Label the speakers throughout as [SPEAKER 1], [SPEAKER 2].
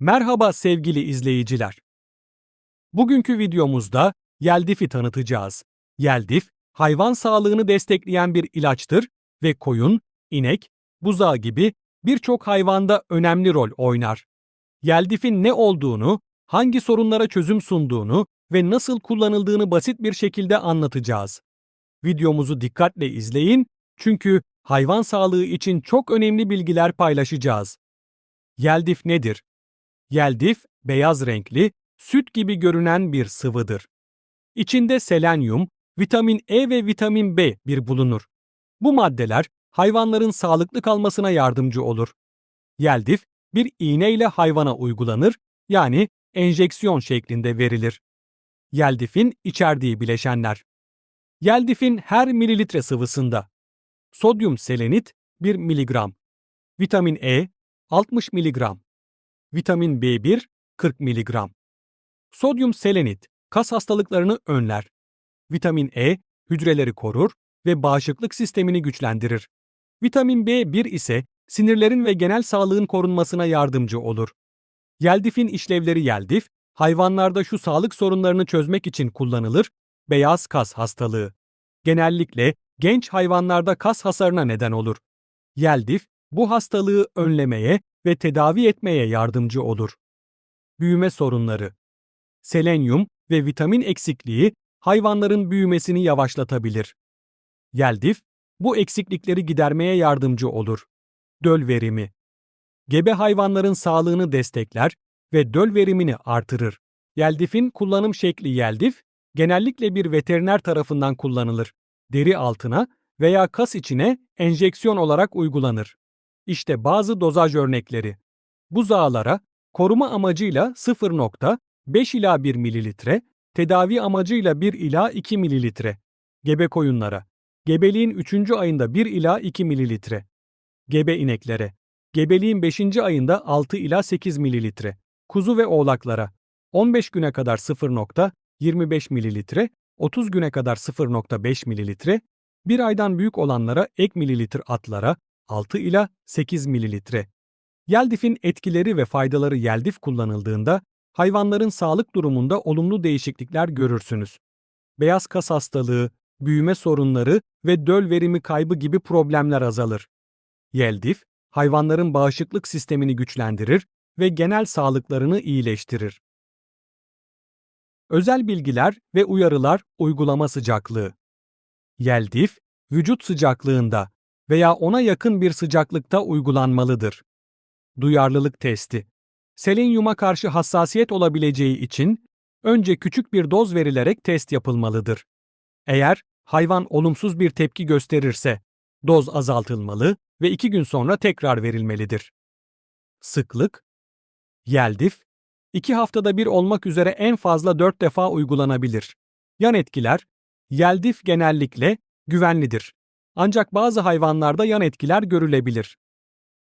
[SPEAKER 1] Merhaba sevgili izleyiciler. Bugünkü videomuzda Yeldif'i tanıtacağız. Yeldif, hayvan sağlığını destekleyen bir ilaçtır ve koyun, inek, buzağı gibi birçok hayvanda önemli rol oynar. Yeldif'in ne olduğunu, hangi sorunlara çözüm sunduğunu ve nasıl kullanıldığını basit bir şekilde anlatacağız. Videomuzu dikkatle izleyin çünkü hayvan sağlığı için çok önemli bilgiler paylaşacağız. Yeldif nedir? Yeldif, beyaz renkli, süt gibi görünen bir sıvıdır. İçinde selenyum, vitamin E ve vitamin B1 bulunur. Bu maddeler hayvanların sağlıklı kalmasına yardımcı olur. Yeldif, bir iğne ile hayvana uygulanır, yani enjeksiyon şeklinde verilir. Yeldif'in içerdiği bileşenler. Yeldif'in her mililitre sıvısında sodyum selenit 1 mg, vitamin E 60 mg, vitamin B1 40 mg. Sodyum selenit kas hastalıklarını önler. Vitamin E hücreleri korur ve bağışıklık sistemini güçlendirir. Vitamin B1 ise sinirlerin ve genel sağlığın korunmasına yardımcı olur. Yeldif'in işlevleri yeldif, hayvanlarda şu sağlık sorunlarını çözmek için kullanılır, beyaz kas hastalığı. Genellikle genç hayvanlarda kas hasarına neden olur. Yeldif, bu hastalığı önlemeye ve tedavi etmeye yardımcı olur. Büyüme sorunları Selenyum ve vitamin eksikliği hayvanların büyümesini yavaşlatabilir. Yeldif, bu eksiklikleri gidermeye yardımcı olur. Döl verimi Gebe hayvanların sağlığını destekler ve döl verimini artırır. Yeldif'in kullanım şekli yeldif, genellikle bir veteriner tarafından kullanılır. Deri altına veya kas içine enjeksiyon olarak uygulanır. İşte bazı dozaj örnekleri. Buzağlara koruma amacıyla 0.5 ila 1 mililitre, tedavi amacıyla 1 ila 2 mililitre. Gebe koyunlara, gebeliğin 3. ayında 1 ila 2 mililitre. Gebe ineklere, gebeliğin 5. ayında 6 ila 8 mililitre. Kuzu ve oğlaklara, 15 güne kadar 0.25 mililitre, 30 güne kadar 0.5 mililitre, bir aydan büyük olanlara ek mililitre atlara 6 ila 8 mililitre. Yeldif'in etkileri ve faydaları yeldif kullanıldığında hayvanların sağlık durumunda olumlu değişiklikler görürsünüz. Beyaz kas hastalığı, büyüme sorunları ve döl verimi kaybı gibi problemler azalır. Yeldif, hayvanların bağışıklık sistemini güçlendirir ve genel sağlıklarını iyileştirir. Özel bilgiler ve uyarılar uygulama sıcaklığı. Yeldif, vücut sıcaklığında veya ona yakın bir sıcaklıkta uygulanmalıdır. Duyarlılık testi. Selenyuma karşı hassasiyet olabileceği için önce küçük bir doz verilerek test yapılmalıdır. Eğer hayvan olumsuz bir tepki gösterirse doz azaltılmalı ve iki gün sonra tekrar verilmelidir. Sıklık Yeldif, iki haftada bir olmak üzere en fazla dört defa uygulanabilir. Yan etkiler, Yeldif genellikle güvenlidir. Ancak bazı hayvanlarda yan etkiler görülebilir.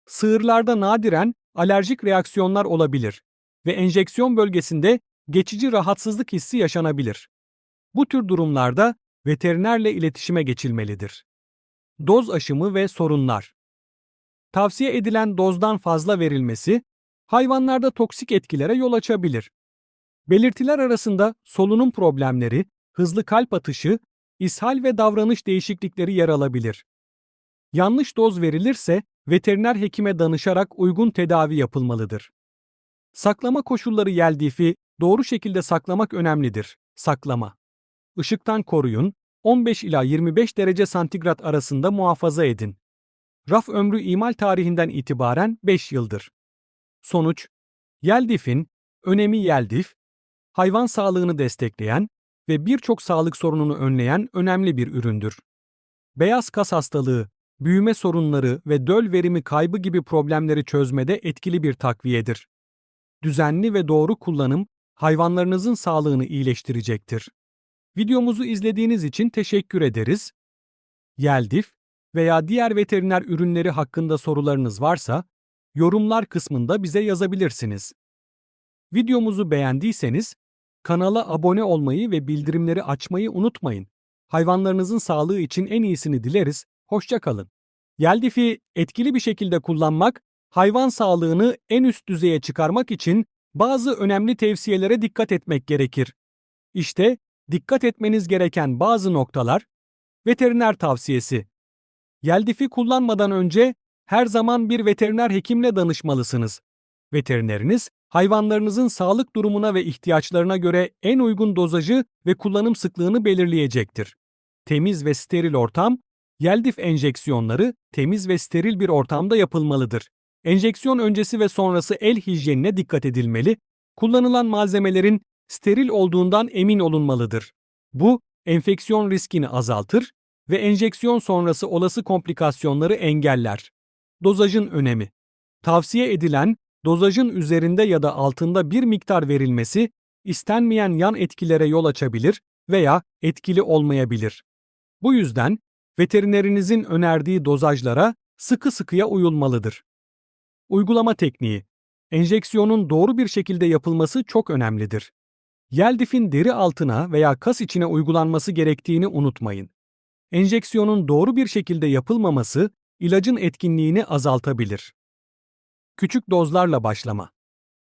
[SPEAKER 1] Sığırlarda nadiren alerjik reaksiyonlar olabilir ve enjeksiyon bölgesinde geçici rahatsızlık hissi yaşanabilir. Bu tür durumlarda veterinerle iletişime geçilmelidir. Doz aşımı ve sorunlar Tavsiye edilen dozdan fazla verilmesi, hayvanlarda toksik etkilere yol açabilir. Belirtiler arasında solunum problemleri, hızlı kalp atışı, ishal ve davranış değişiklikleri yer alabilir. Yanlış doz verilirse veteriner hekime danışarak uygun tedavi yapılmalıdır. Saklama koşulları yeldifi doğru şekilde saklamak önemlidir. Saklama. Işıktan koruyun, 15 ila 25 derece santigrat arasında muhafaza edin. Raf ömrü imal tarihinden itibaren 5 yıldır. Sonuç, Yeldif'in önemi Yeldif, hayvan sağlığını destekleyen ve birçok sağlık sorununu önleyen önemli bir üründür. Beyaz kas hastalığı, büyüme sorunları ve döl verimi kaybı gibi problemleri çözmede etkili bir takviyedir. Düzenli ve doğru kullanım hayvanlarınızın sağlığını iyileştirecektir. Videomuzu izlediğiniz için teşekkür ederiz. Yeldif veya diğer veteriner ürünleri hakkında sorularınız varsa yorumlar kısmında bize yazabilirsiniz. Videomuzu beğendiyseniz kanala abone olmayı ve bildirimleri açmayı unutmayın. Hayvanlarınızın sağlığı için en iyisini dileriz. Hoşça kalın. Yeldif'i etkili bir şekilde kullanmak hayvan sağlığını en üst düzeye çıkarmak için bazı önemli tavsiyelere dikkat etmek gerekir. İşte dikkat etmeniz gereken bazı noktalar veteriner tavsiyesi. Yeldifi kullanmadan önce her zaman bir veteriner hekimle danışmalısınız. Veterineriniz hayvanlarınızın sağlık durumuna ve ihtiyaçlarına göre en uygun dozajı ve kullanım sıklığını belirleyecektir. Temiz ve steril ortam, Yeldif enjeksiyonları temiz ve steril bir ortamda yapılmalıdır. Enjeksiyon öncesi ve sonrası el hijyenine dikkat edilmeli, kullanılan malzemelerin steril olduğundan emin olunmalıdır. Bu, enfeksiyon riskini azaltır ve enjeksiyon sonrası olası komplikasyonları engeller. Dozajın önemi Tavsiye edilen, dozajın üzerinde ya da altında bir miktar verilmesi, istenmeyen yan etkilere yol açabilir veya etkili olmayabilir. Bu yüzden, veterinerinizin önerdiği dozajlara sıkı sıkıya uyulmalıdır. Uygulama tekniği Enjeksiyonun doğru bir şekilde yapılması çok önemlidir. Yeldif'in deri altına veya kas içine uygulanması gerektiğini unutmayın. Enjeksiyonun doğru bir şekilde yapılmaması ilacın etkinliğini azaltabilir. Küçük dozlarla başlama.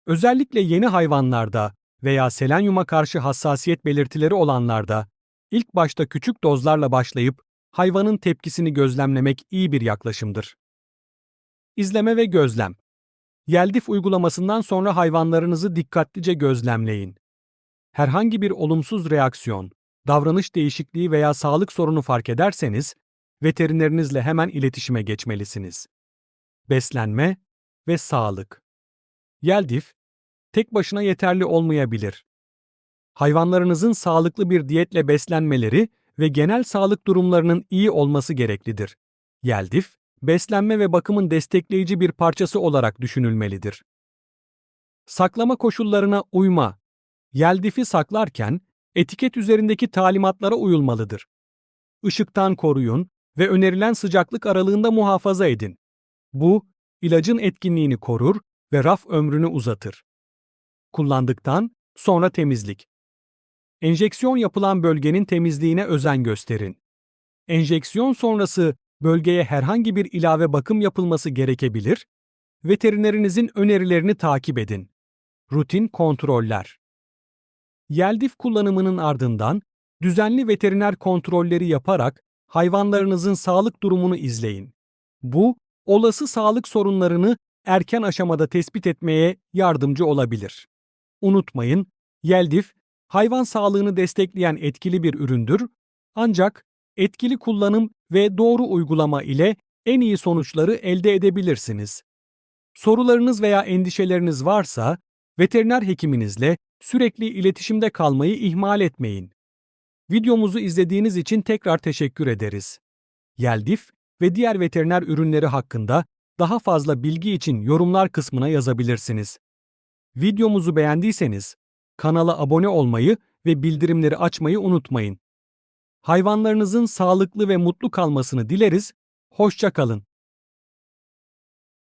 [SPEAKER 1] Özellikle yeni hayvanlarda veya selenyuma karşı hassasiyet belirtileri olanlarda ilk başta küçük dozlarla başlayıp hayvanın tepkisini gözlemlemek iyi bir yaklaşımdır. İzleme ve gözlem. Yeldif uygulamasından sonra hayvanlarınızı dikkatlice gözlemleyin. Herhangi bir olumsuz reaksiyon, davranış değişikliği veya sağlık sorunu fark ederseniz, veterinerinizle hemen iletişime geçmelisiniz. Beslenme ve sağlık. Yeldif, tek başına yeterli olmayabilir. Hayvanlarınızın sağlıklı bir diyetle beslenmeleri ve genel sağlık durumlarının iyi olması gereklidir. Yeldif, beslenme ve bakımın destekleyici bir parçası olarak düşünülmelidir. Saklama koşullarına uyma. Yeldifi saklarken etiket üzerindeki talimatlara uyulmalıdır. Işıktan koruyun ve önerilen sıcaklık aralığında muhafaza edin. Bu, ilacın etkinliğini korur ve raf ömrünü uzatır. Kullandıktan sonra temizlik. Enjeksiyon yapılan bölgenin temizliğine özen gösterin. Enjeksiyon sonrası bölgeye herhangi bir ilave bakım yapılması gerekebilir, veterinerinizin önerilerini takip edin. Rutin kontroller. Yeldif kullanımının ardından düzenli veteriner kontrolleri yaparak hayvanlarınızın sağlık durumunu izleyin. Bu, olası sağlık sorunlarını erken aşamada tespit etmeye yardımcı olabilir. Unutmayın, Yeldif, hayvan sağlığını destekleyen etkili bir üründür, ancak etkili kullanım ve doğru uygulama ile en iyi sonuçları elde edebilirsiniz. Sorularınız veya endişeleriniz varsa, veteriner hekiminizle sürekli iletişimde kalmayı ihmal etmeyin. Videomuzu izlediğiniz için tekrar teşekkür ederiz. Yeldif ve diğer veteriner ürünleri hakkında daha fazla bilgi için yorumlar kısmına yazabilirsiniz. Videomuzu beğendiyseniz kanala abone olmayı ve bildirimleri açmayı unutmayın. Hayvanlarınızın sağlıklı ve mutlu kalmasını dileriz. Hoşça kalın.